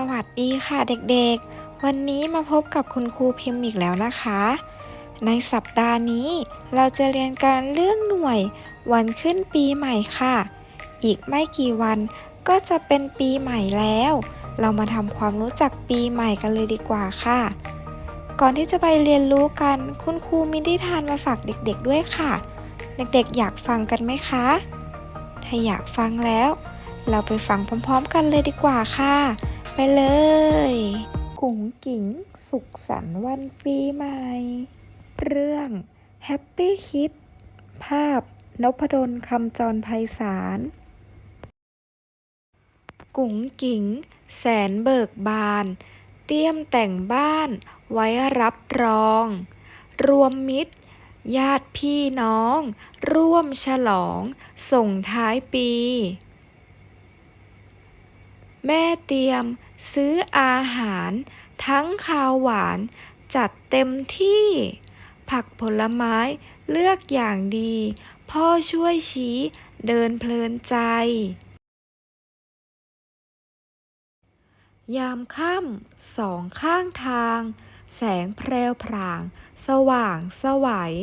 สวัสดีค่ะเด็กๆ วันนี้มาพบกับคุณครูพิมพ์อีกแล้วนะคะ ในสัปดาห์นี้เราจะเรียนการเรื่องหน่วย วันขึ้นปีใหม่ค่ะ อีกไม่กี่วันก็จะเป็นปีใหม่แล้ว เรามาทำความรู้จักปีใหม่กันเลยดีกว่าค่ะ ก่อนที่จะไปเรียนรู้กันคุณครูมีนิทานมาฝากเด็กๆด้วยค่ะ เด็กๆ อยากฟังกันไหมคะ ถ้าอยากฟังแล้ว เราไปฟังพร้อม ๆ กันเลยดีกว่าค่ะ ไปเลย กุ๋งกิ๋งสุขสันต์วันปีใหม่ เรื่อง Happy Kid ภาพนพดลคำจรไพศาล กุ๋งกิ๋งแสนเบิกบาน เตรียมแต่งบ้านไว้รับรอง รวมมิตร ญาติพี่น้อง ร่วมฉลอง ส่งท้ายปี แม่เตรียม ซื้ออาหารทั้งข้าวหวานจัดเต็มที่ ผักผลไม้เลือกอย่างดี พ่อช่วยชี้เดินเพลินใจ ยามค่ำสองข้างทาง แสงแพรวพราง สว่างสวัย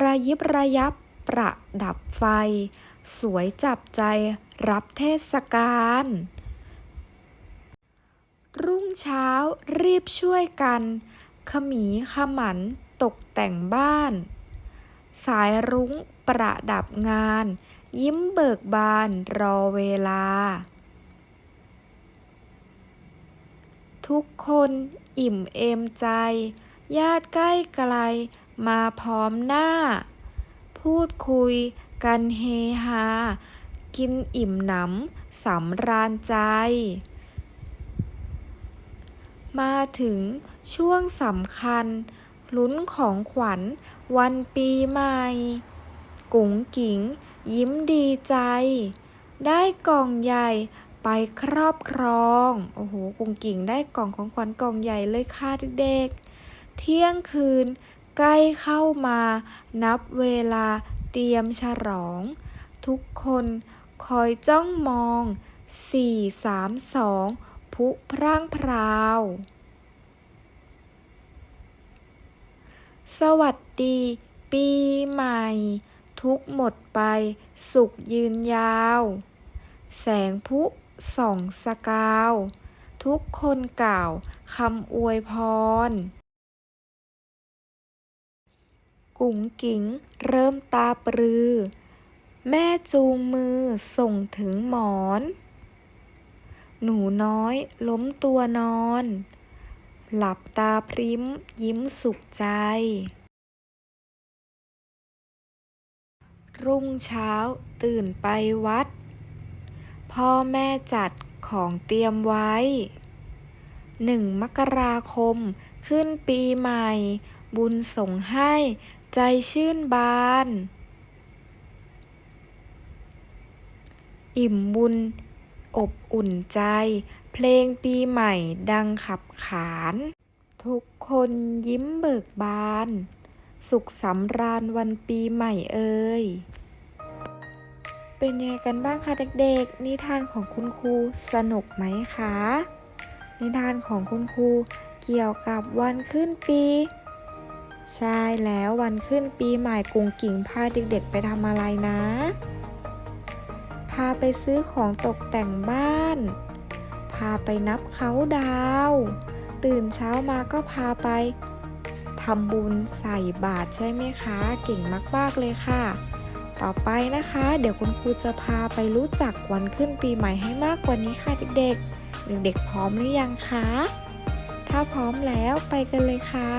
ระยิบระยับประดับไฟ สวยจับใจรับเทศกาล รุ่งเช้ารีบช่วยกัน ขมีขมันตกแต่งบ้าน สายรุ้งประดับงาน ยิ้มเบิกบานรอเวลา ทุกคนอิ่มเอมใจ ญาติใกล้ไกลมาพร้อมหน้า พูดคุยกันเฮฮา กินอิ่มหนำสำราญใจ มาถึงช่วงสำคัญ ลุ้นของขวัญวันปีใหม่ กุ๋งกิ๋งยิ้มดีใจ ได้กล่องใหญ่ไปครอบครอง โอ้โห กุ๋งกิ๋งได้กล่องของขวัญกล่องใหญ่เลยค่ะเด็กๆ เที่ยงคืนใกล้เข้ามานับเวลาเตรียมฉลอง ทุกคนคอยจ้องมองสี่สามสอง พุพร่างพราว สวัสดี ปีใหม่ ทุกหมดไป สุขยืนยาว แสงพุส่องสกาว ทุกคนกล่าวคำอวยพร กุ๋งกิ๋งเริ่มตาปรือ แม่จูงมือส่งถึงหมอน หนูน้อย ล้มตัวนอน หลับตาพริ้ม ยิ้มสุขใจ รุ่งเช้าตื่นไปวัด พ่อแม่จัดของเตรียมไว้ หนึ่งมกราคมขึ้นปีใหม่ บุญส่งให้ใจชื่นบาน อิ่มบุญ อบอุ่นใจ เพลงปีใหม่ดังขับขาน ทุกคนยิ้มเบิกบาน สุขสำราญวันปีใหม่เอ่ยเป็นยังไงกันบ้างคะเด็กๆ นิทานของคุณครูสนุกไหมคะ นิทานของคุณครูเกี่ยวกับวันขึ้นปี ใช่แล้ววันขึ้นปีใหม่กุงกิ่งพาเด็กๆไปทำอะไรนะาไปซื้อของตกแต่งบ้าน พาไปนับเขาดาว ตื่นเช้ามาก็พาไปทำบุญใส่บาตรใช่ไหมคะ เก่งมากๆเลยค่ะ ต่อไปนะคะ เดี๋ยวคุณครูจะพาไปรู้จักวันขึ้นปีใหม่ให้มากกว่านี้ค่ะเด็กๆ เด็กๆพร้อมหรือยังคะ ถ้าพร้อมแล้วไปกันเลยค่ะ